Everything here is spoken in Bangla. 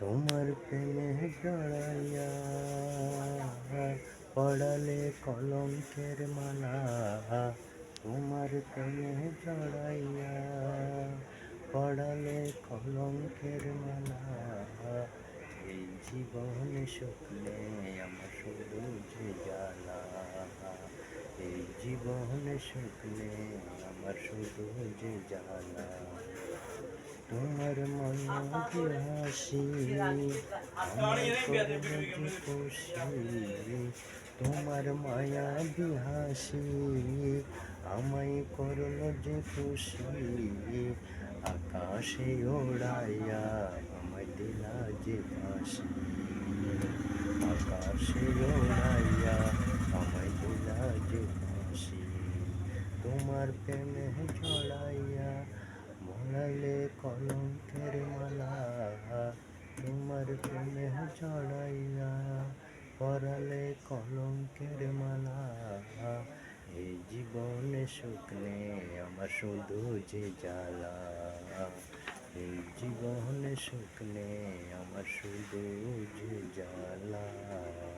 তোমার প্রেমে জড়াইয়া পড়ালে কলঙ্কের মালা, তোমার প্রেমে জড়াইয়া পড়ালে কলঙ্কের মালা। এই জীবনে শুকলে আমার যে জ্বালা, এই জীবনে শুকলে আমার যে জ্বালা। তোমার হাসি খুশি তোমার মায়াবী হাসি আমায় করল যে খুশি। আকাশে ওড়াইয়া আমায় দিলা যে ফাঁসি। আকাশে ওড়াইয়া আমায় দিলা যে ফাঁসি। তোমার প্রেমে জড়াইয়া কলঙ্কের মালা তোমার প্রেমে জড়াইয়া পরালে কলঙ্কের মালা। এই জীবনে নেই আমার শুধু যে জ্বালা। এই জীবনে নেই আমার শুধু যে জ্বালা।